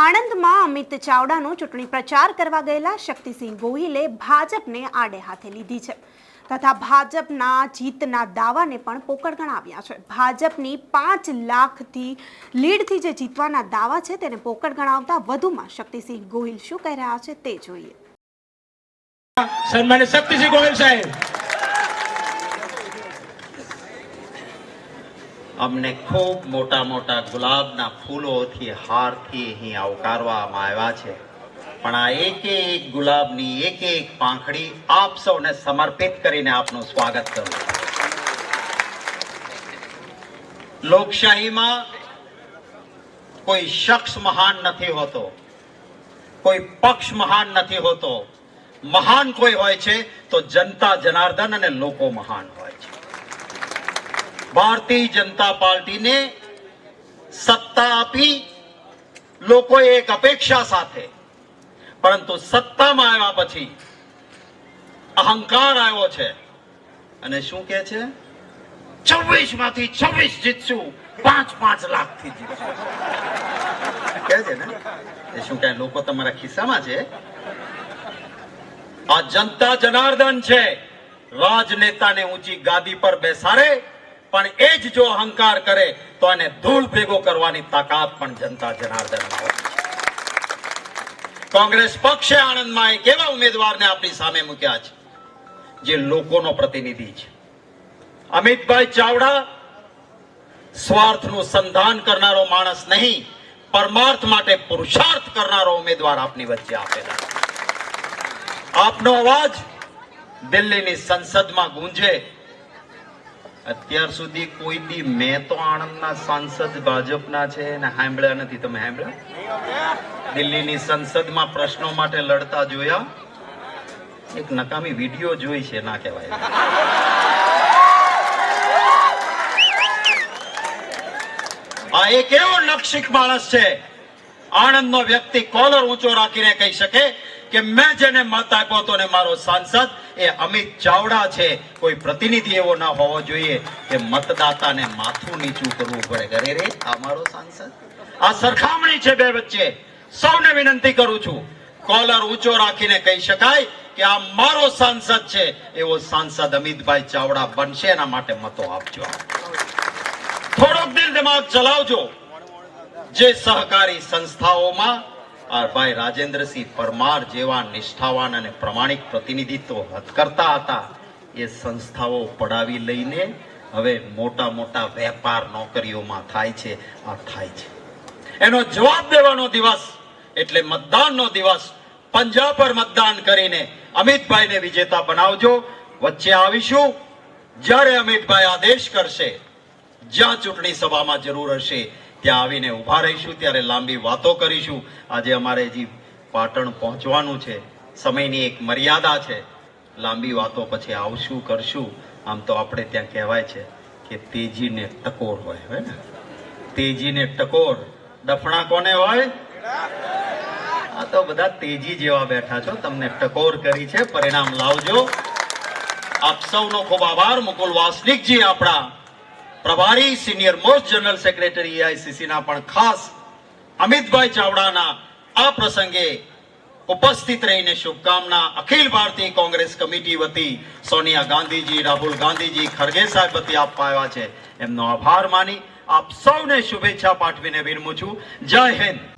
આણંદમાં અમિત ચાવડાનો ચૂંટણી પ્રચાર કરવા ગયેલા શક્તિસિંહ ગોહિલે ભાજપને આડે હાથે લીધી છે. તથા ભાજપના જીતના દાવાને પણ પોકળ ગણાવ્યા છે. ભાજપની પાંચ લાખથી લીડથી જે જીતવાના દાવા છે તેને પોકળ ગણાવતા વધુમાં શક્તિસિંહ ગોહિલ શું કહી રહ્યા છે તે જોઈએ. સન્માનિત શક્તિસિંહ ગોહિલ સાહેબ. અમને ખૂબ મોટા મોટા ગુલાબના ફૂલોથી, હારથી અહીં આવકારવામાં આવ્યા છે. પણ આ એક એક ગુલાબની એક એક પાંખડી આપ સૌને સમર્પિત કરીને આપનું સ્વાગત કરું લોકશાહીમાં કોઈ શખ્સ મહાન નથી હોતો, કોઈ પક્ષ મહાન નથી હોતો. મહાન કોઈ હોય છે તો જનતા જનાર્દન અને લોકો મહાન હોય છે. ભારતીય જનતા પાર્ટીને સત્તા આપી લોકોએ એક અપેક્ષા સાથે. પરંતુ સત્તામાં આવ્યા પછી અહંકાર આવ્યો છે. અને શું કે છે? છવ્વીસમાંથી છવ્વીસ જીતશું પાંચ પાંચ લાખથી જીતશું. કે છે ને? શું કે લોકો તમારા ખિસ્સામાં છે? આ જનતા જનાર્દન છે. રાજનેતાને ઊંચી ગાદી પર બેસાડે પણ એ જ જો અહંકાર કરે, તો એને ધૂળ ભેગો કરવાની તાકાત પણ જનતા જનાર્દન કોંગ્રેસ પક્ષે આણંદમાં એક એવા ઉમેદવારને આપણી સામે મૂક્યા છે, જે લોકોનો પ્રતિનિધિ છે. અમિતભાઈ ચાવડા, સ્વાર્થનું સંધાન કરનારો માણસ નહીં, પરમાર્થ માટે પુરુષાર્થ કરનારો ઉમેદવાર આપની વચ્ચે આપેલા આપનો અવાજ દિલ્હીની સંસદમાં ગુંજે અત્યાર સુધી કોઈ દી મેં તો આણંદના સાંસદ ભાજપના છે ને સાંભળ્યા નથી. તમે સાંભળ્યા? દિલ્હીની સંસદમાં પ્રશ્નો માટે લડતા જોયા. એક નકામી વીડિયો જોઈ છે, ના કહેવાય. આ એક એવો નક્ષિક માણસ છે આણંદનો વ્યક્તિ કોલર ઊંચો રાખીને કહી શકે કે મેં જેને મત આપ્યો હતો ને મારો સાંસદ, એ અમિત ચાવડા છે. કોઈ પ્રતિનિધિ એવો ના હોવો જોઈએ કે મતદાતાને માથું નીચું કરવું પડે. ઘરે રે, આ મારો સાંસદ? આ સરખામણી છે બે વચ્ચે. સૌને વિનંતી કરું છું, કોલર ઊંચો રાખીને કહી શકાય કે આ મારો સાંસદ છે. એવો સાંસદ અમિતભાઈ ચાવડા બનશે, એના માટે મતો આપજો થોડોક દિલ દિમાગ ચલાવજો. જે સહકારી સંસ્થાઓમાં ભાઈ રાજેન્દ્રસિંહ પરમાર જેવા નિષ્ઠાવાન અને પ્રમાણિક પ્રતિનિધિત્વ કરતા હતા, એ સંસ્થાઓ પડાવી લઈને હવે મોટા મોટા વેપાર નોકરીઓમાં થાય છે, આ થાય છે. એનો જવાબ દેવાનો દિવસ એટલે મતદાનનો દિવસ. પંજા પર મતદાન કરીને અમિતભાઈને વિજેતા બનાવજો. વચ્ચે આવીશું. જ્યારે અમિતભાઈ આદેશ કરશે, જ્યાં ચૂંટણી સભામાં જરૂર હશે ત્યાં આવીને ઊભા રહીશું, ત્યારે લાંબી વાતો કરીશું. આજે અમારે હજી પાટણ પહોંચવાનું છે. સમયની એક મર્યાદા છે. લાંબી વાતો પછી આવશું, કરશું. આમ તો આપણે ત્યાં કહેવાય છે કે તેજીને ટકોર હોય હોય ને? તેજીને ટકોર. ડફણા કોને હોય? આ તો બધા તેજી જેવા બેઠા છો. તમને ટકોર કરી છે. પરિણામ લાવજો. આપ સૌનો ખૂબ આભાર. મુકુલ વાસનિકજી, આપણા પ્રભારી senior most general secretary AICC ના પણ ખાસ અમિતભાઈ ચાવડાના આ પ્રસંગે ઉપસ્થિત રહીને શુભકામના અખિલ ભારતીય કોંગ્રેસ કમિટી વતી સોનિયા ગાંધીજી, રાહુલ ગાંધીજી, ખરગે સાહેબ વતી આપવા છે. એમનો આભાર માની આપ સૌને શુભેચ્છા પાઠવીને વિરમું છું. જય હિન્દ.